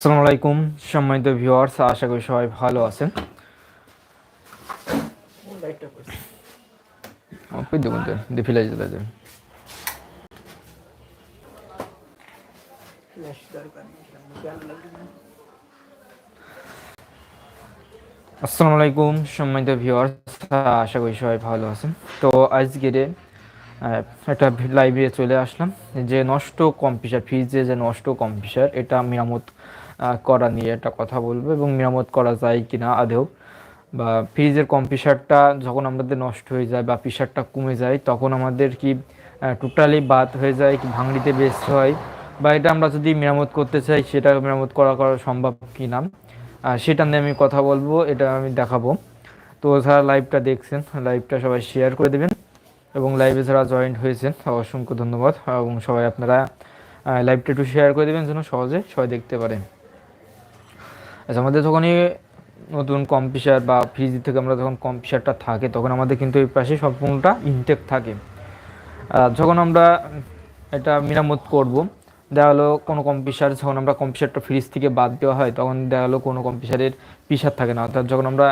আসসালামু আলাইকুম, সম্মানিত ভিউয়ার্স, আশা করি সবাই ভালো আছেন। আসসালামু আলাইকুম, সম্মানিত ভিউয়ার্স, আশা করি সবাই ভালো আছেন। তো আজকের একটা লাইভে চলে আসলাম। যে নষ্ট কম্পিউটার, ফ্রিজে যে নষ্ট কম্পিউটার, এটা মেরামত করা নিয়ে একটা কথা বলব এবং মেরামত করা যায় কি না আদেও বা ফ্রিজের কম্পিউটারটা যখন আমাদের নষ্ট হয়ে যায় বা প্রেশারটা কমে যায়, তখন আমাদের কি টোটালি বাদ হয়ে যায় কি ভাঙড়িতে বেস্ট হয়? বা এটা আমরা যদি মেরামত করতে চাই, সেটা মেরামত করা করা সম্ভব কি না সেটা নিয়ে আমি কথা বলব, এটা আমি দেখাবো। তো যারা লাইভটা দেখছেন লাইভটা সবাই শেয়ার করে দেবেন এবং লাইভে যারা জয়েন্ট হয়েছেন, অসংখ্য ধন্যবাদ। এবং সবাই আপনারা লাইভটা একটু শেয়ার করে দেবেন যেন সহজে সবাই দেখতে পারেন আচ্ছা আমাদের যখনই নতুন কম্পিউটার বা ফ্রিজ থেকে আমরা যখন কম্পিউটারটা থাকে, তখন আমাদের কিন্তু এই পাশে সম্পূর্ণটা ইনটেক থাকে। যখন আমরা এটা মেরামত করব, দেখা গেলো কোনো কম্পিউটার যখন আমরা কম্পিউটারটা ফ্রিজ থেকে বাদ দেওয়া হয়, তখন দেখা গেলো কোনো কম্পিউটারের পিসার থাকে না। অর্থাৎ যখন আমরা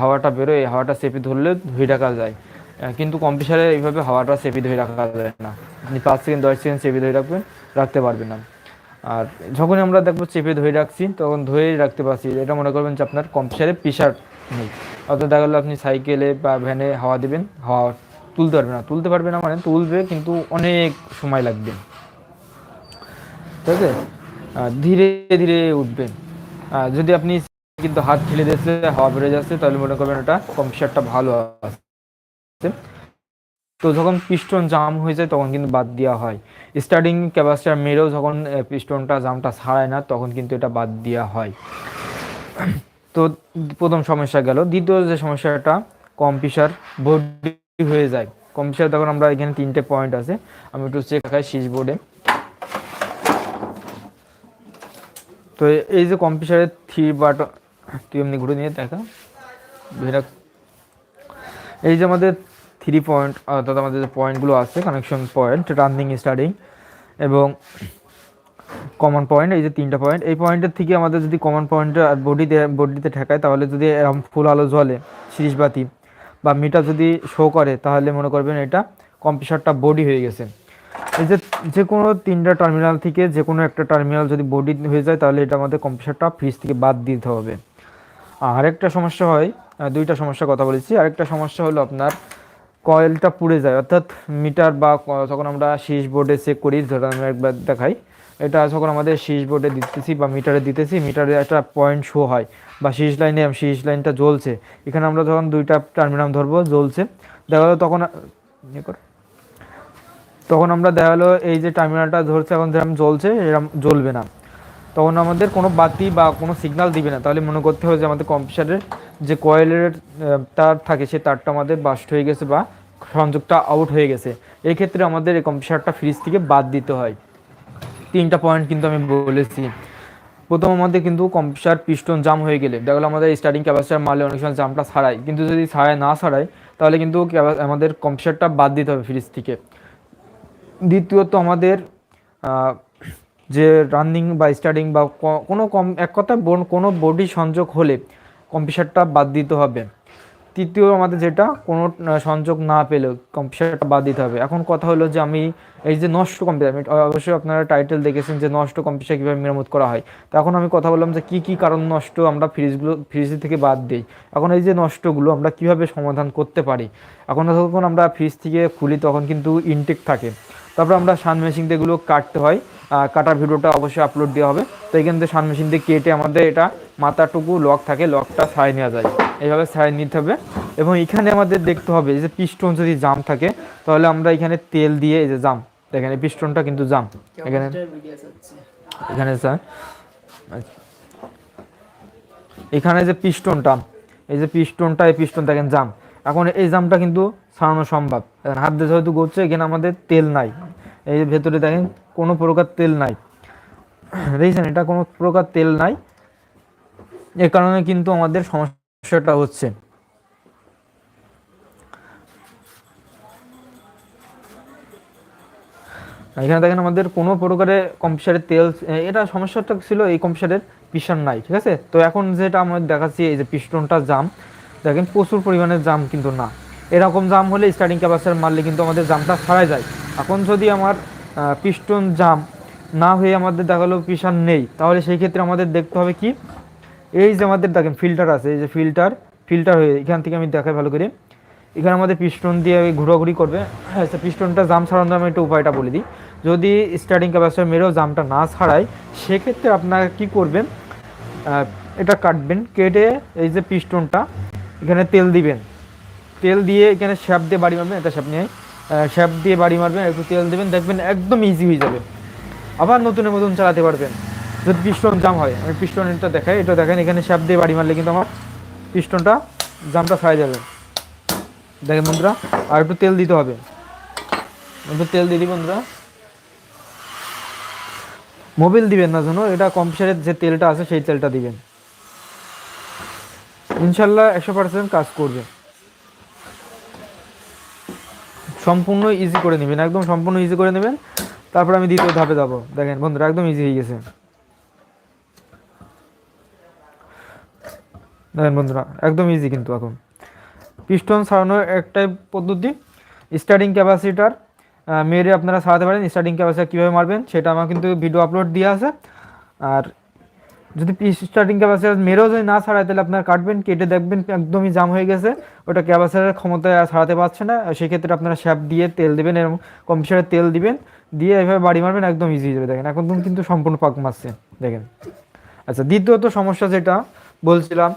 হাওয়াটা বেরোয়, হাওয়াটা চেপে ধরলে ধুয়ে রাখা যায়। কিন্তু কম্পিউটারে এইভাবে হাওয়াটা চেপে ধরে রাখা যায় না। আপনি পাঁচ সেকেন্ড দশ সেকেন্ড চেপে ধরে রাখবেন, রাখতে পারবেন না। আর যখনই আমরা দেখব চেপে ধরে রাখছি তখন ধরেই রাখতে পারছি। এটা মনে করবেন যে আপনার কম্পিউটারে প্রেশার নেই। অর্থাৎ দেখা গেলো আপনি সাইকেলে বা ভ্যানে হাওয়া দিবেন হাওয়া তুলতে পারবে না। তুলতে পারবে না মানে তুলবে কিন্তু অনেক সময় লাগবে। ঠিক আছে? ধীরে ধীরে উঠবে আহ, যদি আপনি কিন্তু হাত ঠেলে দিয়েছে হাওয়া বেড়ে যাচ্ছে তাহলে মনে করবেন এটা কম্পিউটারটা ভালো আছে। তো যখন পিস্টন জাম হয়ে যায়, তখন কিন্তু বাদ দেওয়া হয়। স্টার্টিং ক্যাপাসিটার মেরেও যখন পিস্টনটা জামটা ছাড়ায় না, তখন কিন্তু এটা বাদ দেওয়া হয়। তো প্রথম সমস্যা গেল। দ্বিতীয় যে সমস্যাটা কম্পিউটার বডি হয়ে যায়। কম্পিউটার তখন আমরা এখানে তিনটে পয়েন্ট আছে। আমি একটু চেক রাখাই শীষ বোর্ডে তো এই যে কম্পিউটারের থ্রি বাট তুই এমনি ঘুরে নিয়ে দেখা। এই যে আমাদের থ্রি পয়েন্ট অর্থাৎ আমাদের যে পয়েন্টগুলো আছে কানেকশন পয়েন্ট রানিং স্টার্টিং এবং কমন পয়েন্ট এই যে তিনটা পয়েন্ট এই পয়েন্টের থেকে আমাদের যদি কমন পয়েন্টটা বডিতে বডিতে ঠেকায়, তাহলে যদি এরকম ফুল আলো জ্বলে সিরিজ বাতি বা মিটার যদি শো করে, তাহলে মনে করবেন এটা কম্পিউটারটা বডি হয়ে গেছে। এই যে যে কোনো তিনটা টার্মিনাল থেকে যে কোনো একটা টার্মিনাল যদি বডি হয়ে যায়, তাহলে এটা আমাদের কম্পিউটারটা ফ্রিজ থেকে বাদ দিতে হবে। আরেকটা সমস্যা হয় দুইটা সমস্যার কথা বলেছি। আরেকটা সমস্যা হলো আপনার কয়েলটা পুড়ে যায়, অর্থাৎ মিটার বা যখন আমরা শীষ বোর্ডে চেক করি, ধরো আমি একবার দেখাই, এটা যখন আমাদের শীষ বোর্ডে দিতেছি বা মিটারে দিতেছি, মিটারে একটা পয়েন্ট শো হয় বা শীষ লাইনে, শীষ লাইনটা জ্বলছে এখানে আমরা যখন দুইটা টার্মিনাল ধরবো, জ্বলছে, দেখা গেলো তখন ইয়ে। তখন আমরা দেখা গেলো এই যে টার্মিনালটা ধরছে, এখন যেরকম জ্বলছে এরকম জ্বলবে না তখন আমাদের কোনো বাতি বা কোনো সিগনাল দিবে না। তাহলে মনে করতে হবে যে আমাদের কম্পিউটারের যে কয়েলের তার থাকে সে তারটা আমাদের বাস্ট হয়ে গেছে বা সংযোগটা আউট হয়ে গেছে। এই ক্ষেত্রে আমাদের এই কম্পিউটারটা ফ্রিজ থেকে বাদ দিতে হয়। তিনটা পয়েন্ট কিন্তু আমি বলেছি। প্রথম আমাদের কিন্তু কম্পিউটার পিস্টন জাম হয়ে গেলে। দেখা গেলো আমাদের স্টার্টিং ক্যাপাসিটার মারলে অনেক সময় জামটা ছাড়াই কিন্তু যদি ছাড়ায়, না ছাড়ায়, তাহলে কিন্তু আমাদের কম্পিউটারটা বাদ দিতে হবে ফ্রিজ থেকে। দ্বিতীয়ত আমাদের যে রানিং বা স্টার্টিং বা কোনো কম, এক কথা কোনো বডি সংযোগ হলে কম্পিউটারটা বাদ দিতে হবে। তৃতীয় আমাদের যেটা, কোনো সংযোগ না পেলেও কম্পিউটারটা বাদ দিতে হবে। এখন কথা হলো যে আমি, এই যে নষ্ট কম্পিউটার আমি অবশ্যই আপনারা টাইটেল দেখেছেন যে নষ্ট কম্পিউটার কীভাবে মেরামত করা হয়। তো এখন আমি কথা বললাম যে কী কী কারণ নষ্ট আমরা ফ্রিজগুলো ফ্রিজ থেকে বাদ দিই। এখন এই যে নষ্টগুলো আমরা কীভাবে সমাধান করতে পারি? এখন যখন আমরা ফ্রিজ থেকে খুলি, তখন কিন্তু ইনটেক থাকে। তারপর আমরা সান মেশিন দিয়ে এগুলো কাটতে হয়। কাটার ভিডিওটা অবশ্যই আপলোড দেওয়া হবে। তো এখান থেকে সান মেশিন দিয়ে কেটে আমাদের এটা মাথাটুকু লক থাকে লকটা ছাড়িয়ে নেওয়া যায়। এইভাবে ছাড়িয়ে নিতে হবে। এবং এখানে আমাদের দেখতে হবে যে পিস্টন যদি জাম থাকে তাহলে আমরা এখানে তেল দিয়ে এই যে জাম দেখেন এই পিস্টনটা কিন্তু জাম এখানে এখানে স্যার এখানে যে পিস্টনটা এই যে পিস্টনটা এই পিস্টন দেখেন জাম এখন এই জামটা কিন্তু ছাড়ানো সম্ভব। হাত দিয়ে যেহেতু করছে এখানে আমাদের তেল নাই। এই যে ভেতরে দেখেন, কোনো প্রকার তেল নাই। দেখছেন, এটা কোনো প্রকার তেল নাই। এ কারণে কিন্তু আমাদের সমস্যাটা হচ্ছে। এখানে দেখেন, আমাদের কোনো প্রকারে কম্পিউটারের তেল এটা সমস্যাটা ছিল, এই কম্পিউটারের পিস্টন নাই, ঠিক আছে? তো এখন যেটা আমরা দেখাচ্ছি, এই যে পিস্টনটা জাম, দেখেন প্রচুর পরিমাণে জাম কিন্তু না। এরকম জাম হলে স্টার্টিং ক্যাপাসিটার মারলে কিন্তু আমাদের জামটা ছাড়াই যায়। এখন যদি আমার পিস্টন জাম না হয়ে আমাদের দেখাল পিসান নেই, তাহলে সেই ক্ষেত্রে আমাদের দেখতে হবে কি? এই যে আমাদের দেখেন ফিল্টার আছে, এই যে ফিল্টার ফিল্টার হয়ে এখান থেকে আমি দেখাই ভালো করে। এখানে আমাদের পিস্টন দিয়ে ঘোরাঘুরি করবে। হ্যাঁ পিস্টনটা জাম ছাড়ানোর আমি একটু উপায়টা বলে দিই। যদি স্টার্টিং ক্যাপাসিটার মেরেও জামটা না ছাড়ায় সেক্ষেত্রে আপনারা কি করবেন? এটা কাটবেন, কেটে এই যে পিস্টনটা এখানে তেল দিবেন। তেল দিয়ে এখানে শ্যাপ দিয়ে বাড়ি মারবেন, এটা শ্যাপ নিয়ে। শ্যাপ দিয়ে বাড়ি মারবেন, একটু তেল দেবেন, দেখবেন একদম ইজি হয়ে যাবে। আবার নতুনের মতন চালাতে পারবেন। যদি পিস্টন জাম হয়, আমি পিস্টনটা দেখাই, এটা দেখেন, এখানে শ্যাপ দিয়ে বাড়ি মারলে কিন্তু আমার পিস্টনটা জামটা ছাড়া যাবে। দেখেন বন্ধুরা, আর একটু তেল দিতে হবে। একটু তেল দিই বন্ধুরা। মোবিল দিবেন না জানো এটা কম্পিউটারের যে তেলটা আছে, সেই তেলটা দিবেন। ইনশাল্লাহ একশো পার্সেন্ট কাজ করবে। সম্পূর্ণ ইজি করে নেবেন, একদম সম্পূর্ণ ইজি করে নেবেন। তারপর আমি দ্বিতীয় ধাপে যাব। দেখেন বন্ধুরা, একদম ইজি হয়ে গেছে। দেখেন বন্ধুরা, একদম ইজি কিন্তু এখন। পিস্টন সারানোর একটাই পদ্ধতি স্টার্টিং ক্যাপাসিটার মেরে আপনারা সারাতে পারেন। স্টার্টিং ক্যাপাসিটার কীভাবে মারবেন, সেটা আমার কিন্তু ভিডিও আপলোড দিয়ে আছে। আর যদি স্টার্টিং ক্যাপাসিটার মেরেও যদি না ছাড়ায়, তাহলে আপনার কাটবেন, কেটে দেখবেন, একদমই জাম হয়ে গেছে। ওটা ক্যাপাসিটারের ক্ষমতায় আর ছাড়াতে পারছে না। সেক্ষেত্রে আপনারা শ্যাপ দিয়ে তেল দেবেন এরকম কম্পিউটারে তেল দিবেন, দিয়ে এভাবে বাড়ি মারবেন, একদম ইজি হয়ে দেখেন, এখন কিন্তু সম্পূর্ণ পাক মারছে। দেখেন। আচ্ছা দ্বিতীয়ত সমস্যা যেটা বলছিলাম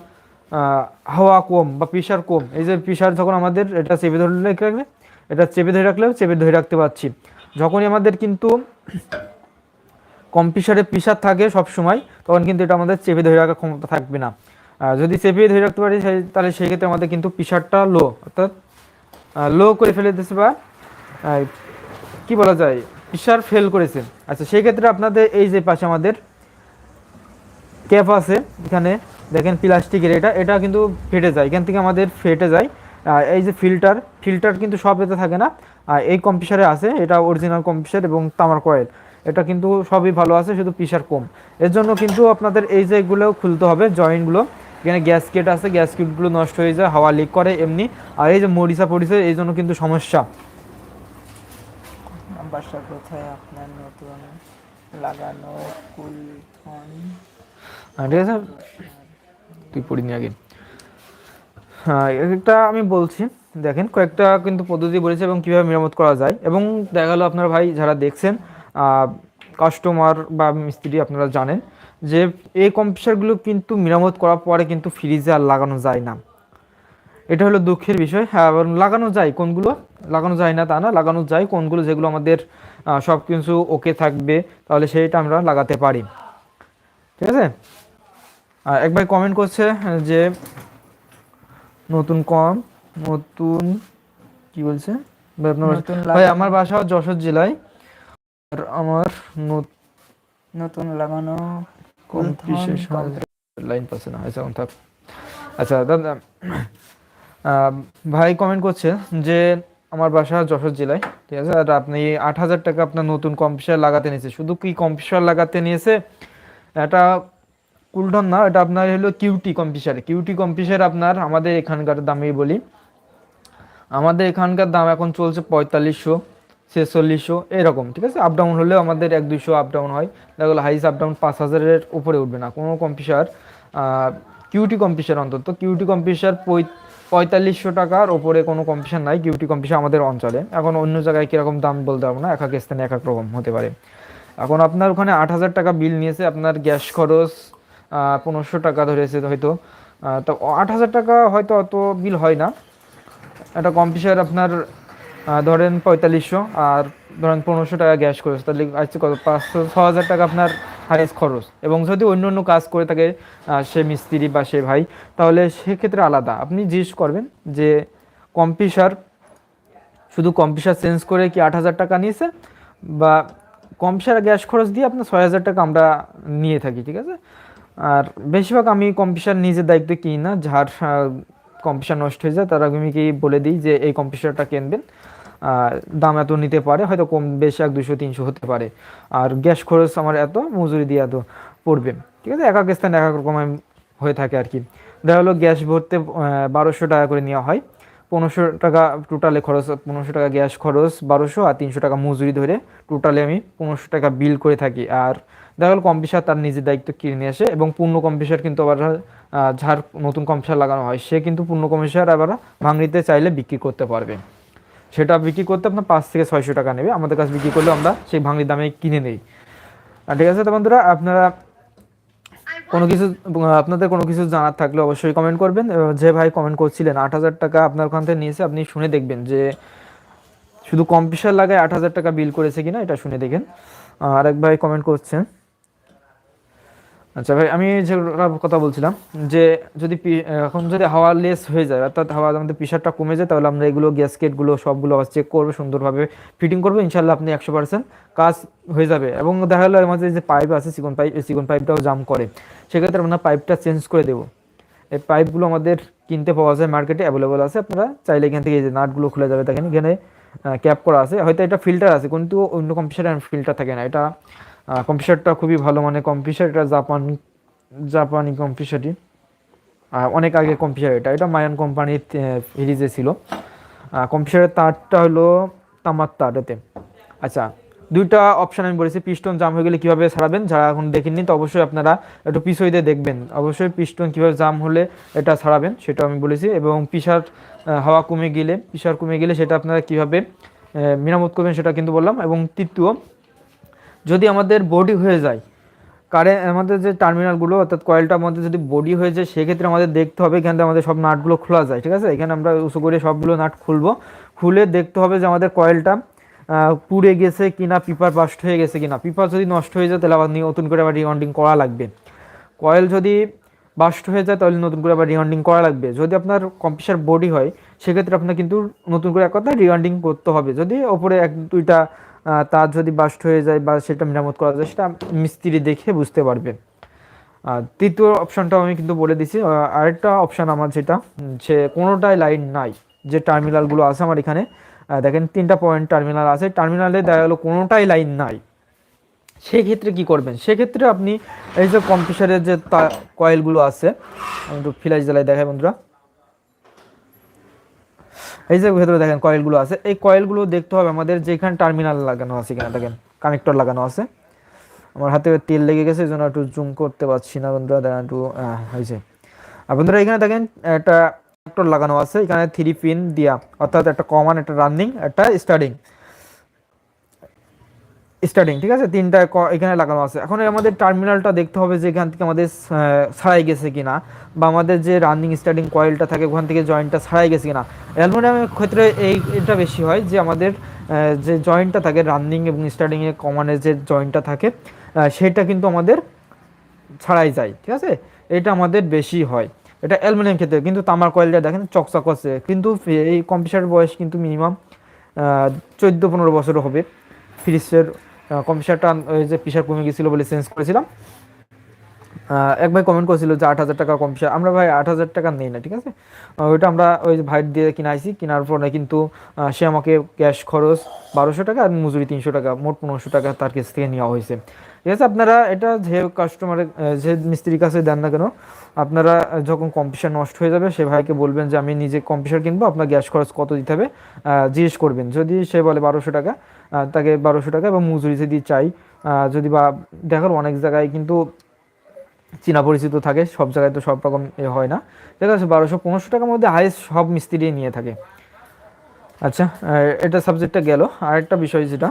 হাওয়া কম বা প্রেশার কম, এই যে প্রেশার যখন আমাদের এটা চেপে ধরে রাখলে, এটা চেপে ধরে রাখলেও চেপে ধরে রাখতে পারছি। যখনই আমাদের কিন্তু কম প্রেশারে থাকে সব সময় তখন কিন্তু এটা আমাদের চেপে ধরে রাখার ক্ষমতা থাকবে না। যদি চেপে ধরে রাখতে পারি তাহলে সেই ক্ষেত্রে আমাদের কিন্তু প্রেশারটা লো অর্থাৎ লো করে ফেলে দিতেছে বা কি বলা যায় প্রেশার ফেল করেছে। আচ্ছা সেই ক্ষেত্রে আপনাদের এই যে পাশে আমাদের ক্যাপ আছে, এখানে দেখেন প্লাস্টিকের এটা এটা কিন্তু ফেটে যায়, এখান থেকে আমাদের ফেটে যায়। এই যে ফিল্টার ফিল্টার কিন্তু সব এতে থাকে না। এই কম্পিউটারে আছে, এটা অরিজিনাল কম্পিউটার এবং তামার কয়েল এটা কিন্তু সবই ভালো আছে শুধু প্রেশার কম। এর জন্য কিন্তু আপনাদের এই যে এগুলো খুলতে হবে জয়েন্টগুলো। এখানে গ্যাসকেট আছে গ্যাসকেটগুলো নষ্ট হয়ে যায় হাওয়া লিক করে এমনি। আর এই যে মরিচা পরিচা এই জন্য কিন্তু সমস্যা। বাসা কোথায়? আপনার নতুন লাগানো কুলথন হ্যাঁ, ঠিক আছে। তুই পড়িনি আগে। হ্যাঁ একটা আমি বলছি দেখেন কয়েকটা কিন্তু পদ্ধতি বলেছে এবং কীভাবে মেরামত করা যায়। এবং দেখা গেলো আপনার ভাই যারা দেখছেন কাস্টমার বা মিস্ত্রি আপনারা জানেন যে এই কম্পিউটারগুলো কিন্তু মেরামত করার পরে কিন্তু ফ্রিজে আর লাগানো যায় না। এটা হলো দুঃখের বিষয়। হ্যাঁ লাগানো যায় কোনগুলো? লাগানো যায় না তা না লাগানো যায় কোনগুলো যেগুলো আমাদের সব কিছু ওকে থাকবে তাহলে সেইটা আমরা লাগাতে পারি। ঠিক আছে? আর এক ভাই কমেন্ট করছে যে নতুন কম নতুন কি বলছে? ভাই আমার বাসা যশোর জেলায়। আর আমার নত- নতুন লাগানো কুলথন বিশেষ লাইন পাচ্ছে না। আচ্ছা থাক। আচ্ছা দাদা ভাই কমেন্ট করছে যে আমার বাসা যশোর জেলায় ঠিক আছে? আর আপনি আট হাজার টাকা আপনার নতুন কম্পিউটার লাগাতে নিয়েছে। শুধু কি কম্পিউটার লাগাতে নিয়েছে? এটা কুলডন না এটা আপনার হলো কিউটি কম্পিউটার কিউটি কম্পিউটার আপনার আমাদের এখানকার দামেই বলি। আমাদের এখানকার দাম এখন চলছে পঁয়তাল্লিশশো। ছেচল্লিশশো, এরকম, ঠিক আছে? আপ ডাউন হলেও আমাদের এক দুইশো আপ ডাউন হয়। দেখা গেলো হাইস আপ ডাউন পাঁচ হাজারের উপরে উঠবে না। কোনো কম্পিউটার কিউটি কম্পিউটার অন্তত। কিউটি কম্পিউটার পঁয়তাল্লিশশো টাকার ওপরে কোনো কম্পিউটার নাই। কিউটি কম্পিউটার আমাদের অঞ্চলে। এখন অন্য জায়গায় কীরকম দাম বলতে পারব না। এক এক স্থানে, এক এক রকম হতে পারে। এখন আপনার ওখানে আট হাজার টাকা বিল নিয়েছে। আপনার গ্যাস খরচ পনেরোশো টাকা ধরেছে হয়তো। তো আট হাজার টাকা হয়তো অত বিল হয় না। একটা কম্পিউটার আপনার ধরেন পঁয়তাল্লিশশো আর ধরেন পনেরোশো টাকা গ্যাস খরচ, তাহলে আসছে কত? পাঁচশো ছ হাজার টাকা আপনার হাইস খরচ। এবং যদি অন্য অন্য কাজ করে থাকে সে মিস্ত্রি বা সে ভাই, তাহলে সেক্ষেত্রে আলাদা। আপনি জিজ্ঞেস করবেন যে, কম্পিউটার শুধু কম্পিউটার চেঞ্জ করে কি আট হাজার টাকা নিয়েছে? বা কম্পিউটার গ্যাস খরচ দিয়ে আপনার ছয় হাজার টাকা আমরা নিয়ে থাকি, ঠিক আছে? আর বেশিরভাগ আমি কম্পিউটার নিজের দায়িত্বে কিনি না, যার কম্পিউটার নষ্ট হয়ে যায়, তারা আমি কি বলে দিই যে, এই কম্পিউটারটা কিনবেন। দাম এত নিতে পারে, হয়তো কম বেশি এক দুশো তিনশো হতে পারে। আর গ্যাস খরচ আমার এত, মজুরি দিয়ে এত পড়বে। ঠিক আছে? এক এক স্থানে এক এক রকম হয়ে থাকে আর কি। দেখা হলো গ্যাস ভরতে বারোশো টাকা করে নেওয়া হয়। পনেরোশো টাকা টোটালে খরচ, পনেরোশো টাকা গ্যাস খরচ বারোশো আর তিনশো টাকা মজুরি ধরে টোটালে আমি পনেরোশো টাকা বিল করে থাকি। আর দেখা গেল কম্পিউটার তার নিজের দায়িত্ব কিনে নিয়ে আসে এবং পূর্ণ কম্পিউটার কিন্তু আবার যার নতুন কম্পিউটার লাগানো হয়, সে কিন্তু পূর্ণ কম্পিউটার আবার ভাঙড়িতে চাইলে বিক্রি করতে পারবে। সেটা বিক্রি করতে আপনার পাঁচ থেকে ছয়শো টাকা নেবে। আমাদের কাছে বিক্রি করলে আমরা সেই ভাঙড়ির দামে কিনে নেই। ঠিক আছে তো বন্ধুরা, আপনারা কোনো কিছু, আপনাদের কোনো কিছু জানার থাকলে অবশ্যই কমেন্ট করবেন। যে ভাই কমেন্ট করছিলেন, আট হাজার টাকা আপনার ওখান থেকে নিয়েছে, আপনি শুনে দেখবেন যে শুধু কম্পিউটার লাগায় আট হাজার টাকা বিল করেছে কিনা, এটা শুনে দেখেন। আরেক ভাই কমেন্ট করছেন আচ্ছা ভাই, আমি যে কথা বলছিলাম যে যদি এখন যদি হাওয়া লেস হয়ে যায়, অর্থাৎ হাওয়া আমাদের প্রেশারটা কমে যায়, তাহলে আমরা এগুলো গ্যাসকেটগুলো সবগুলো আবার চেক করব, সুন্দরভাবে ফিটিং করব ইনশাল্লাহ আপনি একশো পার্সেন্ট কাজ হয়ে যাবে। এবং দেখা গেলো আমাদের যে পাইপ আছে চিকন পাইপ চিকন পাইপটাও জাম করে। সেক্ষেত্রে আমরা পাইপটা চেঞ্জ করে দেবো। এই পাইপগুলো আমাদের কিনতে পাওয়া যায় মার্কেটে অ্যাভেলেবল আছে, আপনারা চাইলে এখান থেকে যে নাটগুলো খুলে যাবে, দেখেন এখানে ক্যাপ করা আছে। হয়তো এটা ফিল্টার আছে, কিন্তু অন্য কম্পিউটারে ফিল্টার থাকে না। এটা কম্পিউটারটা খুবই ভালো মানে কম্পিউটার এটা জাপান জাপানি কম্পিউটারটি অনেক আগে কম্পিউটার এটা এটা মায়ান কোম্পানির সিরিজে ছিল। কম্পিউটারের তারটা হলো তামার তার এতে আচ্ছা দুইটা অপশান আমি বলেছি পিস্টন জাম হয়ে গেলে কীভাবে সারাবেন, যারা এখন দেখেননি, তো অবশ্যই আপনারা একটু পিছই দিয়ে দেখবেন। অবশ্যই পিস্টন কীভাবে জাম হলে এটা সারাবেন সেটা আমি বলেছি। এবং পিসার হাওয়া কমে গেলে, পিসার কমে গেলে সেটা আপনারা কীভাবে মেরামত করবেন সেটা কিন্তু বললাম। এবং তৃতীয় যদি আমাদের বডি হয়ে যায় কারেন্ট আমাদের যে টার্মিনালগুলো অর্থাৎ কয়েলটার মধ্যে যদি বডি হয়ে যায়, সেক্ষেত্রে আমাদের দেখতে হবে এখান আমাদের সব নাটগুলো খোলা যায়, ঠিক আছে? এখানে আমরা উঁচু করে সবগুলো নাট খুলবো। খুলে দেখতে হবে যে আমাদের কয়েলটা পুড়ে গেছে কিনা পিপার বাস্ট হয়ে গেছে কিনা। পিপার যদি নষ্ট হয়ে যায়, তাহলে আবার নতুন করে আবার রিওয়ান্ডিং করা লাগবে। কয়েল যদি বাস্ট হয়ে যায়, তাহলে নতুন করে আবার রিওয়ান্ডিং করা লাগবে। যদি আপনার কম্পিউটার বডি হয়, সেক্ষেত্রে আপনার কিন্তু নতুন করে এক কথা রিওয়ান্ডিং করতে হবে। যদি ওপরে এক দুইটা তার যদি বাস্ট হয়ে যায় বা সেটা মেরামত করা যায়, সেটা মিস্ত্রি দেখে বুঝতে পারবে। আর তৃতীয় অপশনটাও আমি কিন্তু বলে দিছি। আরেকটা অপশান আমার যেটা যে কোনোটাই লাইন নাই, যে টার্মিনালগুলো আছে আমার এখানে। দেখেন, তিনটা পয়েন্ট টার্মিনাল আছে। টার্মিনালে দেখা গেলো কোনোটাই লাইন নাই। সেক্ষেত্রে কি করবেন? সেক্ষেত্রে আপনি এই যে কম্পিউটারের যে কয়েলগুলো আছে, আমি একটু ফিলাইজ জ্বালাই দেখাই বন্ধুরা। এই যে ভেতরে দেখেন কয়েলগুলো আছে, এই কয়েলগুলো দেখতে হবে আমাদের যেখানে টার্মিনাল লাগানো আছে কিনা, দেখেন কানেক্টর লাগানো আছে। আমার হাতে তেল লেগে গেছে, এই জন্য একটু জুম করতে পারছি না বন্ধুরা দেখেন একটু হয়েছে আর বন্ধুরা এখানে দেখেন একটা কানেক্টর লাগানো আছে, এখানে থ্রি পিন দিয়া, অর্থাৎ একটা কমন একটা রানিং একটা স্টার্টিং স্টার্টিং ঠিক আছে? তিনটা এখানে লাগানো আছে। এখন আমাদের টার্মিনালটা দেখতে হবে যে এখান থেকে আমাদের ছাড়াই গেছে কিনা, বা আমাদের যে রানিং স্টার্টিং কয়েলটা থাকে, ওখান থেকে জয়েন্টটা ছাড়াই গেছে কিনা। অ্যালুমিনিয়ামের ক্ষেত্রে এই, এটা বেশি হয় যে আমাদের যে জয়েন্টটা থাকে রানিং এবং স্টার্টিংয়ে কমানের যে জয়েন্টটা থাকে সেটা কিন্তু আমাদের ছাড়াই যায়, ঠিক আছে? এটা আমাদের বেশি হয়। এটা অ্যালুমিনিয়াম ক্ষেত্রে, কিন্তু তামার কয়েলটা দেখেন চকচক আছে, কিন্তু এই কম্পিউটার বয়স কিন্তু মিনিমাম চোদ্দ, পনেরো বছর হবে ফ্রিজের কম্পিউটারটা ওই যে প্রেশার কমে গেছিল বলে চেঞ্জ করেছিলাম। এক ভাই কমেন্ট করেছিল যে আট হাজার টাকা কম্পিউটার আমরা ভাই আট হাজার টাকা নেই না, ঠিক আছে? ওইটা আমরা ওই যে ভাইট দিয়ে কিনাইছি কেনার পরে কিন্তু সে আমাকে ক্যাশ খরচ বারোশো টাকা আর মজুরি তিনশো টাকা, মোট পনেরোশো টাকা তার কাছ থেকে নেওয়া হয়েছে। ঠিক আছে, আপনারা এটা যে কাস্টমারের যে মিস্ত্রির কাছে দেন না কেন, আপনারা যখন কম্পিউটার নষ্ট হয়ে যাবে, সে ভাইকে বলবেন যে আমি নিজে কম্পিউটার কিনবো, আপনার গ্যাস খরচ কত দিতে হবে জিজ্ঞেস করবেন। যদি সে বলে বারোশো টাকা তাকে বারোশো টাকা এবং মজুরি যদি চাই যদি বা দেখার অনেক জায়গায় কিন্তু চীনা পরিচিত থাকে সব জায়গায় তো সব রকম এ হয় না। ঠিক আছে বারোশো পনেরোশো টাকার মধ্যে হাইয়েস্ট সব মিস্ত্রি নিয়ে থাকে। আচ্ছা এটা সাবজেক্টটা গেল। আর একটা বিষয় যেটা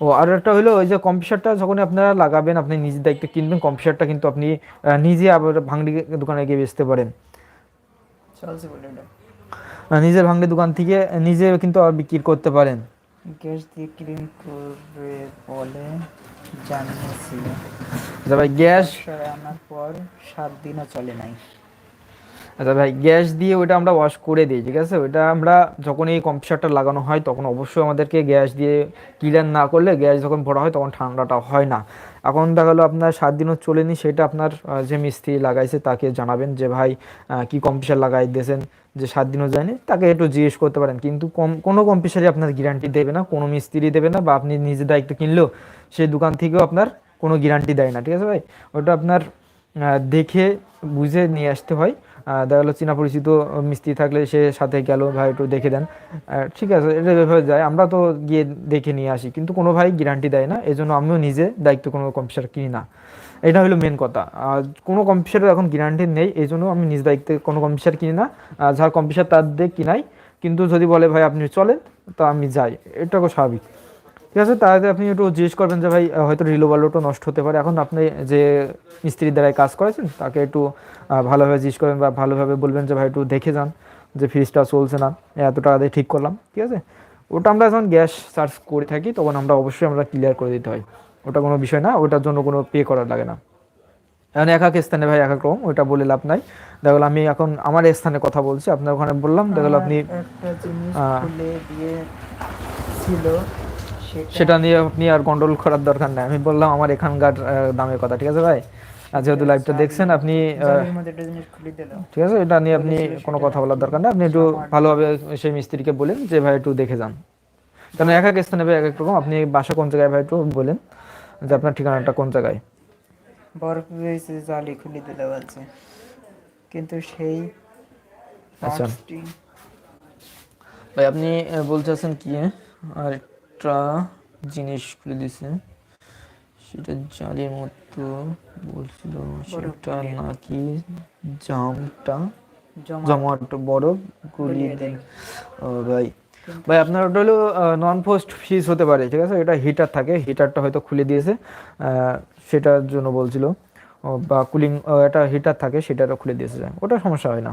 ও আর একটা হলো ওই যে কম্পিউটারটা যখন আপনারা লাগাবেন আপনি নিজের দায়িত্বে কিনবেন কম্পিউটারটা কিন্তু আপনি নিজে আবার ভাঙড়ি দোকানে গিয়ে বেচতে পারেন। নিজের ভাঙড়ি দোকান থেকে নিজে কিন্তু বিক্রি করতে পারেন। গ্যাস দিয়ে ক্লিন করবে বলে জানিয়েছি। আচ্ছা ভাই গ্যাস আনার পর সাত দিনও চলে নাই। আচ্ছা ভাই গ্যাস দিয়ে ওটা আমরা ওয়াশ করে দিই ঠিক আছে? ওটা আমরা যখন এই কম্পিউটারটা লাগানো হয় তখন অবশ্যই আমাদেরকে গ্যাস দিয়ে ক্লিয়ার না করলে গ্যাস যখন ভরা হয় তখন ঠান্ডাটা হয় না। এখন দেখা গেলো আপনার সাত দিনও চলেনি, সেটা আপনার যে মিস্ত্রি লাগাইছে তাকে জানাবেন যে, ভাই কি কম্পিউটার লাগাই দিয়েছেন যে সাত দিনও যায়নি? তাকে একটু জিজ্ঞেস করতে পারেন। কিন্তু কম, কোনো কম্পিউটারই আপনার গ্যারান্টি দেবে না, কোনো মিস্ত্রি দেবে না, বা আপনি নিজে দায়িত্ব কিনলেও সেই দোকান থেকেও আপনার কোনো গ্যারান্টি দেয় না, ঠিক আছে ভাই? ওটা আপনার দেখে, বুঝে নিয়ে আসতে হয়। দেখা গেলো চীনা পরিচিত মিস্ত্রি থাকলে সে সাথে গেল, ভাই একটু দেখে দেন। ঠিক আছে, এটা এভাবে যায়, আমরা তো গিয়ে দেখে নিয়ে আসি, কিন্তু কোনো ভাই গ্যারান্টি দেয় না এই জন্য আমিও নিজে দায়িত্ব কোনো কম্পিউটার কিনি না। এটা হলো মেন কথা। কোনো কম্পিউটার এখন গ্যারান্টি নেই এই জন্য আমি নিজ দায়িত্বে কোনো কম্পিউটার কিনি না। যার কম্পিউটার তার দিয়ে কিনাই, কিন্তু যদি বলে, ভাই, আপনি চলেন, তো আমি যাই। এটাও স্বাভাবিক। ঠিক আছে তাহলে আপনি একটু জিজ্ঞেস করবেন যে ভাই হয়তো রিলো বালোটো নষ্ট হতে পারে। এখন আপনি যে মিস্ত্রির দ্বারাই কাজ করেছেন তাকে একটু ভালোভাবে জিজ্ঞেস করবেন বা ভালোভাবে বলবেন যে ভাই একটু দেখে যান যে ফ্রিজটা চলছে না। এত টাকা দিয়ে ঠিক করলাম ঠিক আছে? ওটা আমরা যখন গ্যাস চার্জ করে থাকি তখন আমরা অবশ্যই আমরা ক্লিয়ার করে দিতে হয়। ওটা কোনো বিষয় না ওটার জন্য কোনো পে করা লাগে না। এখন এক এক স্থানে ভাই এক এক রকম ওইটা বলে লাভ নাই। দেখা আমি এখন আমার স্থানে কথা বলছি আপনার ওখানে বললাম দেখা গেলো আপনি একটা জিনিস খুলে দিয়ে ছিল। সেটা। নিয়ে আপনি আর গন্ডল করার দরকার নাই। আমি বললাম আমার এখানকার দামের কথা ঠিক আছে ভাই? আর যেহেতু লাইভটা দেখছেন আপনি দিল ঠিক আছে? এটা নিয়ে আপনি কোনো কথা বলার দরকার নেই। আপনি একটু ভালোভাবে সেই মিস্ত্রিকে বলেন যে ভাই একটু দেখে যান। কারণ এক এক স্থানে ভাই এক এক রকম। আপনি বাসা কোন জায়গায় ভাই একটু বলেন যে আপনার ঠিকানাটা কোন জায়গায়? বরফ রয়েছে জালি খুলে দিতে বলছে। কিন্তু সেই আচ্ছা। ভাই আপনি আহ, বলতেছেন কি আর একটা জিনিস খুলে দিছে সেটা জালের মতো বলছিল সেটা নাকি জামটা? জমা জমাটো দেন ও ভাই। ভাই আপনার ওটা হলো নন পোস্ট ফিজ হতে পারে ঠিক আছে? এটা হিটার থাকে হিটারটা হয়তো খুলে দিয়েছে। সেটার জন্য বলছিল। বা কুলিং একটা হিটার থাকে সেটারও খুলে দিয়েছে। ওটা সমস্যা হয় না।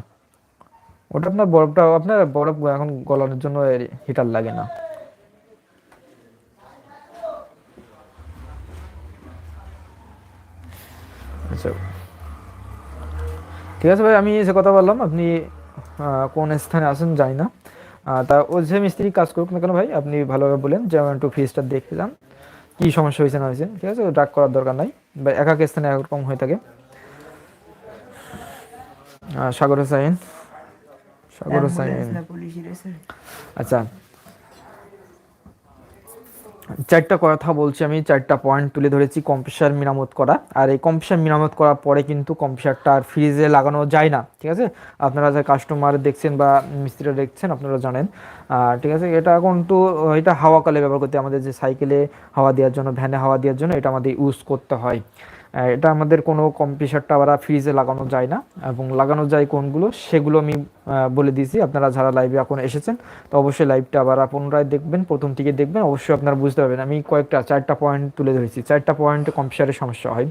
ওটা আপনার বরফটা আপনার বরফ এখন গলানোর জন্য হিটার লাগে না। আচ্ছা। ঠিক আছে ভাই আমি যে কথা বললাম আপনি কোন স্থানে আছেন জানি না। তা ও যে মিস্ত্রি কাজ করুক না কেন ভাই আপনি ভালোভাবে বলেন যে আমার একটু ফিজটা দেখতে যান কি সমস্যা হয়েছে না হয়েছে ঠিক আছে? ডাক করার দরকার নাই। বা এক এক স্থানে এক রকম হয়ে থাকে। সাগর হোসাইন সাগর হোসাইন আচ্ছা। চারটা কথা বলছি আমি, চারটা পয়েন্ট তুলে ধরেছি কম্পিউটার মেরামত করা। আর এই কম্পিউটার মেরামত করার পরে কিন্তু কম্পিউটারটা আর ফ্রিজে লাগানো যায় না, ঠিক আছে? আপনারা যে কাস্টমার দেখছেন বা মিস্ত্রিরা দেখছেন, আপনারা জানেন। ঠিক আছে? এটা এখন তো, এটা হাওয়া কালে ব্যবহার করতে আমাদের যে সাইকেলে হাওয়া দেওয়ার জন্য ভ্যানে হাওয়া দেওয়ার জন্য এটা আমাদের ইউজ করতে হয়। এটা আমাদের কোনো কম্প্রেসারটা আবার ফ্রিজে লাগানো যায় না এবং লাগানো যায় কোনগুলো সেগুলো আমি বলে দিয়েছি। আপনারা যারা লাইভে এখন এসেছেন, তো অবশ্যই লাইভটা আবার পুনরায় দেখবেন, প্রথম থেকে দেখবেন, অবশ্যই আপনারা বুঝতে পারবেন। আমি কয়েকটা, চারটা পয়েন্ট তুলে ধরেছি। চারটা পয়েন্টে কম্পিউটারের সমস্যা হয়।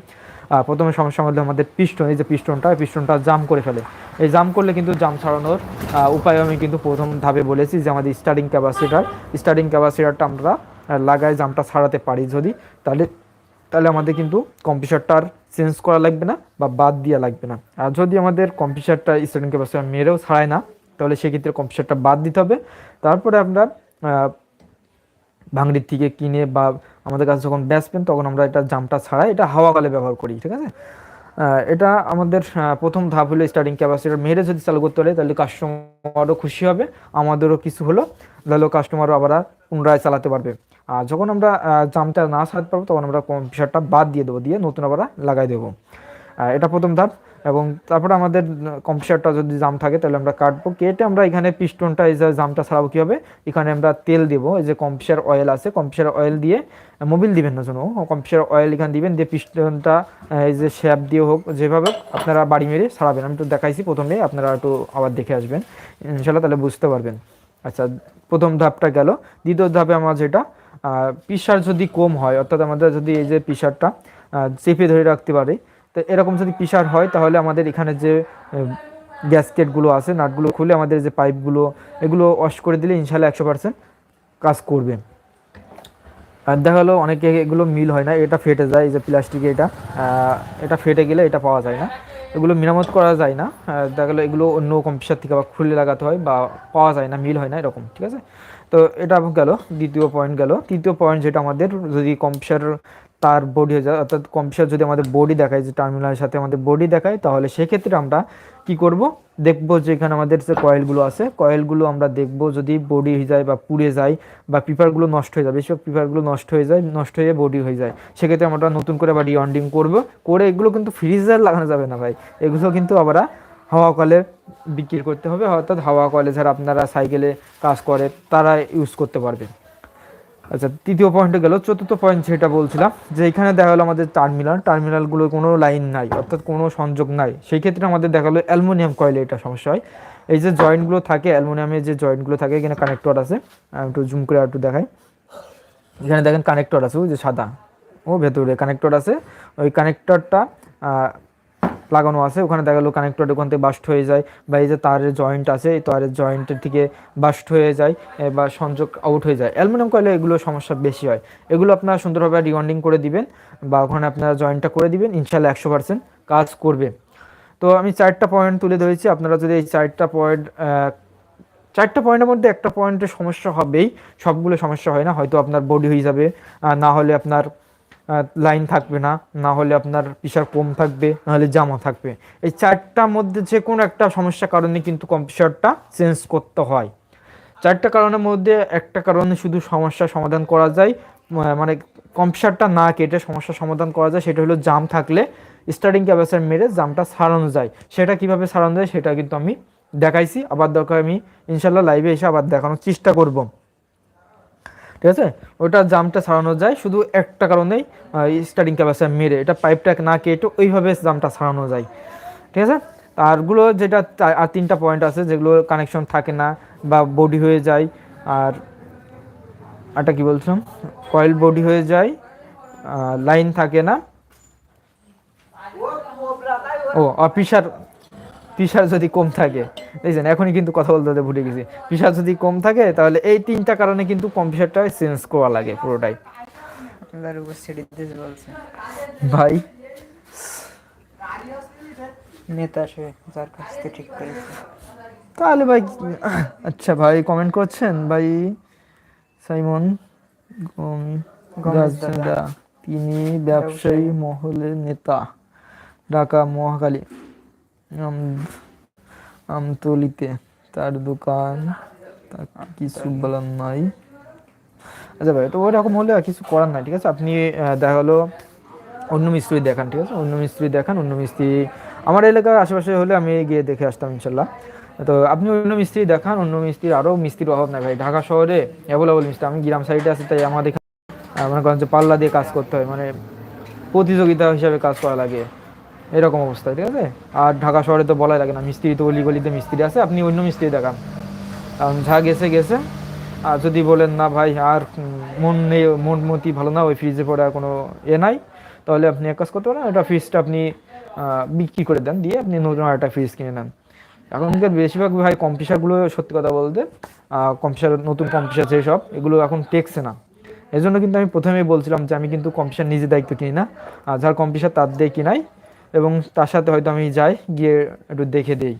প্রথমে সমস্যার মধ্যে আমাদের পিস্টন এই যে পিস্টনটা পিস্টনটা জাম করে ফেলে। এই জাম করলে কিন্তু জাম ছাড়ানোর উপায় আমি কিন্তু প্রথম ধাপে বলেছি যে আমাদের স্টার্টিং ক্যাপাসিটার স্টার্টিং ক্যাপাসিটারটা আমরা লাগাই জামটা ছাড়াতে পারি যদি, তাহলে তাহলে আমাদের কিন্তু কম্পিউটারটার চেঞ্জ করা লাগবে না বা বাদ দেওয়া লাগবে না। আর যদি আমাদের কম্পিউটারটা স্টুডেন্ট ক্যাপাসিটার মেরেও ছাড়ায় না, তাহলে সেক্ষেত্রে কম্পিউটারটা বাদ দিতে হবে। তারপরে আমরা ভাঙড়ির থেকে কিনে বা আমাদের কাছে যখন বেচবেন তখন আমরা এটা জামটা ছাড়াই, এটা হাওয়া কালে ব্যবহার করি, ঠিক আছে? এটা আমাদের প্রথম ধাপ হলো স্টার্টিং ক্যাপাসিটার মেরে যদি চালু করতে পারে, তাহলে কাস্টমারও খুশি হবে, আমাদেরও কিছু হলো, তাহলে কাস্টমারও আবার পুনরায় চালাতে পারবে। যখন আমরা জামটা না ছাড়াতে পারব, তখন আমরা কম্পিউটারটা বাদ দিয়ে দেবো, দিয়ে নতুন আবার লাগাই দেবো। এটা প্রথম ধাপ। এবং তারপরে আমাদের কম্পিউটারটা যদি জাম থাকে, তাহলে আমরা কাটবো, কেটে আমরা এখানে পিস্টনটা এই যে জামটা ছাড়াবো কী হবে এখানে আমরা তেল দেবো, এই যে কম্পিউটার অয়েল আছে কম্পিউটার অয়েল দিয়ে মোবিল দিবেন না জন্য কম্পিউটার অয়েল এখানে দিবেন, দিয়ে পিস্টনটা এই যে শ্যাপ দিয়ে হোক, যেভাবে হোক, আপনারা বাড়ি মেরে ছাড়াবেন আমি তো দেখাইছি প্রথমে, আপনারা একটু আবার দেখে আসবেন। ইনশাল্লাহ তাহলে বুঝতে পারবেন। আচ্ছা প্রথম ধাপটা গেল। দ্বিতীয় ধাপে আমার যেটা পিসার যদি কম হয়, অর্থাৎ আমাদের যদি এই যে পিসারটা চেপে ধরে রাখতে পারে, তো এরকম যদি পিসার হয়, তাহলে আমাদের এখানে যে গ্যাসকেটগুলো আছে, নাটগুলো খুলে আমাদের যে পাইপগুলো এগুলো ওয়াশ করে দিলে ইনশাল্লাহ একশো পার্সেন্ট কাজ করবে। আর দেখা গেলো অনেকে এগুলো মিল হয় না, এটা ফেটে যায়, এই যে প্লাস্টিকে এটা এটা ফেটে গেলে এটা পাওয়া যায় না। এগুলো মেরামত করা যায় না দেখা গেলো এগুলো অন্য কম্পিউটার থেকে আবার খুলে লাগাতে হয় বা পাওয়া যায় না, মিল হয় না এরকম, ঠিক আছে? তো এটা গেল, দ্বিতীয় পয়েন্ট গেল। তৃতীয় পয়েন্ট যেটা আমাদের, যদি কম্পিউটার তার বডি হয়ে যায় অর্থাৎ কম্পিউটার যদি আমাদের বডি দেখায়, যে টার্মিনালের সাথে আমাদের বডি দেখায়, তাহলে সেক্ষেত্রে আমরা কি করব? দেখব যে এখানে আমাদের যে কয়েলগুলো আছে কয়েলগুলো আমরা দেখব যদি বডি হয়ে যায় বা পুড়ে যায়, বা পিপারগুলো নষ্ট হয়ে যায়। বেশিরভাগ পিপারগুলো নষ্ট হয়ে যায়, নষ্ট হয়ে বডি হয়ে যায়। সেক্ষেত্রে আমরা নতুন করে আবার রিওয়ান্ডিং করব। করে এগুলো কিন্তু ফ্রিজার লাগানো যাবে না ভাই। এগুলো কিন্তু আমরা হাওয়া কলে বিক্রি করতে হবে, অর্থাৎ হাওয়া কলে যারা আপনারা সাইকেলে কাজ করে, তারা ইউজ করতে পারবে। আচ্ছা তৃতীয় পয়েন্টে গেল, চতুর্থ পয়েন্ট যেটা বলছিলাম, যে এখানে দেখা গেলো আমাদের টার্মিনাল টার্মিনালগুলো কোনো লাইন নাই, অর্থাৎ কোনো সংযোগ নাই। সেই ক্ষেত্রে আমাদের দেখা গেলো অ্যালুমিনিয়াম কয়েলে এটা সমস্যা হয়। এই যে জয়েন্টগুলো থাকে অ্যালুমিনিয়ামের যে জয়েন্টগুলো থাকে, এখানে কানেক্টর আছে। একটু জুম করে একটু দেখাই। এখানে দেখেন কানেক্টর আছে, ওই যে সাদা, ও ভেতরে কানেক্টর আছে। ওই কানেক্টরটা লাগানো আছে। ওখানে দেখা গেলো কানেক্টর ওখান থেকে বাস্ট হয়ে যায় বা এই যে তারের জয়েন্ট আছে, এই তারের জয়েন্টের থেকে বাস্ট হয়ে যায় বা সংযোগ আউট হয়ে যায়। অ্যালুমিনিয়াম কয়েলে এগুলো সমস্যা বেশি হয়। এগুলো আপনারা সুন্দরভাবে রিওয়ান্ডিং করে দিবেন বা ওখানে আপনারা জয়েন্টটা করে দিবেন ইনশাল্লাহ একশো পার্সেন্ট কাজ করবে। তো আমি চারটা পয়েন্ট তুলে ধরেছি, আপনারা যদি এই চারটা পয়েন্ট চারটা পয়েন্টের মধ্যে একটা পয়েন্টের সমস্যা হবেই, সবগুলো সমস্যা হয় না, হয়তো আপনার বডি হয়ে যাবে না হলে আপনার লাইন থাকবে না না হলে আপনার প্রেশার কম থাকবে, না হলে জামা থাকবে। এই চারটার মধ্যে যে কোনো একটা সমস্যার কারণে কিন্তু কম্পিউটারটা চেঞ্জ করতে হয়। চারটা কারণের মধ্যে একটা কারণে শুধু সমস্যার সমাধান করা যায় মানে কম্পিউটারটা না কেটে সমস্যার সমাধান করা যায়, সেটা হলো জাম থাকলে স্টার্টিং ক্যাপাসিটার মেরে জামটা সারানো যায়। সেটা কীভাবে সারানো যায় সেটা কিন্তু আমি দেখাইছি। আবার দরকার আমি ইনশাল্লাহ লাইভে এসে আবার দেখানোর চেষ্টা করব। ঠিক আছে? ওটা জামটা সারানো যায়, শুধু একটা কারণেই স্টার্টিং ক্যাপাসিটার মেরে, এটা পাইপটা না কেটে ওইভাবে জামটা সারানো যায়। ঠিক আছে? আরগুলো যেটা আর তিনটা পয়েন্ট আছে, যেগুলো কানেকশন থাকে না বা বডি হয়ে যায়, আর আরটা কি বলছিলাম? কয়েল বডি হয়ে যায় লাইন থাকে না। ও, আর প্রেশার প্রেশার যদি কম থাকে। দেখছেন এখনই কিন্তু কথা বলতে বলতে ভুলে গেছি। প্রেশার যদি কম থাকে তাহলে এই তিনটা কারণে কিন্তু কম্পিউটারটা চেঞ্জ করা লাগে পুরোটাই। ভাই। নেতা সে যার কাছ থেকে ঠিক করেছে। তাহলে ভাই আচ্ছা ভাই কমেন্ট করছেন? ভাই সাইমন। তিনি ব্যবসায়ী মহলের নেতা ঢাকা মহাকালী আমতলিতে। তার দোকান তাকে কিছু বলার নাই। আচ্ছা ভাই, তো ওরকম হলে কিছু করার নাই, ঠিক আছে? আপনি দেখা হলো, অন্য মিস্ত্রি দেখান, ঠিক আছে? অন্য মিস্ত্রি দেখান, অন্য মিস্ত্রি, আমার এলাকার আশেপাশে হলে আমি গিয়ে দেখে আসতাম ইনশাল্লাহ তো আপনি অন্য মিস্ত্রি দেখান, অন্য মিস্ত্রির আরও মিস্ত্রির অভাব নাই ভাই। ঢাকা শহরে অ্যাভেলেবল মিস্ত্রি, আমি গ্রাম সাইডে আছি, তাই আমাদের মনে করেন যে পাল্লা দিয়ে কাজ করতে হয় মানে প্রতিযোগিতা হিসাবে কাজ করা লাগে। এরকম অবস্থা, ঠিক আছে? আর ঢাকা শহরে তো বলাই লাগে না, মিস্ত্রি তো অলি গলিতে মিস্ত্রি আছে, আপনি অন্য মিস্ত্রি দেখান। কারণ যা গেছে গেছে। আর যদি বলেন, না ভাই, আর মন নেই, মন মতি ভালো না, ওই ফ্রিজে পড়া কোনো এ নাই, তাহলে আপনি এক কাজ করতে পারেন, ওটা ফ্রিজটা আপনি বিক্রি করে দেন, দিয়ে আপনি নতুন একটা ফ্রিজ কিনে নেন। এখনকার বেশিরভাগ ভাই কম্পিউটারগুলো সত্যি কথা বলতে কম্পিউটার নতুন কম্পিউটার যেসব এগুলো এখন টেকছে না। এজন্য কিন্তু আমি প্রথমেই বলছিলাম যে আমি কিন্তু কম্পিউটার নিজে দায়িত্ব কিনি না। আর যার কম্পিউটার তার দিয়ে কিনাই এবং তার সাথে হয়তো আমি যাই, গিয়ে একটু দেখে দেই।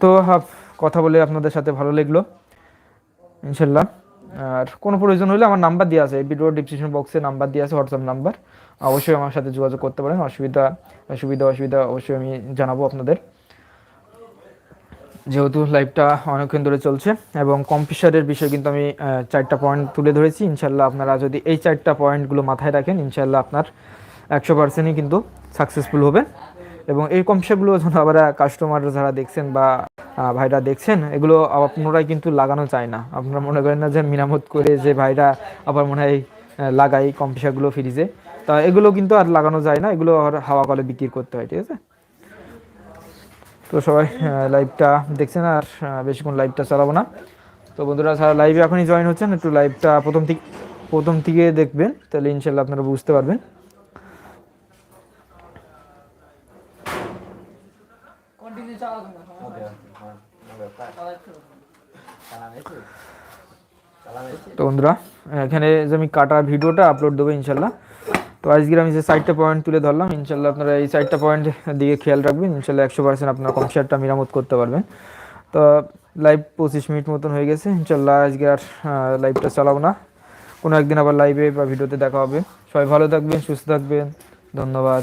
তো কথা বলে আপনাদের সাথে ভালো লাগল, ইনশাল্লাহ। আর কোনো প্রয়োজন হলে আমার নাম্বার দেওয়া আছে ভিডিও ডিসক্রিপশন বক্সে নাম্বার দেওয়া আছে হোয়াটসঅ্যাপ নাম্বার। অবশ্যই আমার সাথে যোগাযোগ করতে পারেন, অসুবিধা সুবিধা অসুবিধা অবশ্যই আমি জানাব আপনাদের। যেহেতু লাইভটা অনেকক্ষণ ধরে চলছে এবং কম্পিউটারের বিষয়ে কিন্তু আমি চারটা পয়েন্ট তুলে ধরেছি, ইনশাল্লাহ আপনারা যদি এই চারটা পয়েন্টগুলো মাথায় রাখেন, ইনশাল্লাহ আপনার একশো পার্সেন্টই কিন্তু সাকসেসফুল হবেন এবং এই কম্পিউটারগুলো যখন আবার কাস্টমার যারা দেখছেন বা ভাইরা দেখছেন, এগুলো আপনারাই কিন্তু লাগানো চায় না। আপনারা মনে করেন না যে মেরামত করে যে ভাইরা আবার মনে হয় লাগাই কম্পিউটারগুলো ফ্রিজে তা এগুলো কিন্তু আর লাগানো যায় না, এগুলো আর হাওয়া কলে বিক্রি করতে হয়, ঠিক আছে? তো সবাই লাইভটা দেখছেন আর বেশিক্ষণ লাইভটা চালাবো না। তো বন্ধুরা, যারা লাইভে এখনই জয়েন হচ্ছেন, একটু লাইভটা প্রথম থেকে প্রথম থেকে দেখবেন, তাহলে ইনশাল্লাহ আপনারা বুঝতে পারবেন। তো বন্ধুরা, এখানে যে আমি কাটা ভিডিওটা আপলোড দেবো ইনশাল্লাহ। তো আজকের আমি যে সাইডটা পয়েন্ট তুলে ধরলাম, ইনশাল্লাহ আপনারা এই সাইডটা পয়েন্ট দিকে খেয়াল রাখবেন, ইনশাল্লাহ একশো পার্সেন্ট আপনার কম্পিউটারটা মেরামত করতে পারবেন। তো লাইভ পঁচিশ মিনিট মতন হয়ে গেছে, ইনশাল্লাহ আজকে আর লাইভটা চালাবো না। কোনো একদিন আবার লাইভে বা ভিডিওতে দেখা হবে। সবাই ভালো থাকবেন, সুস্থ থাকবেন। ধন্যবাদ।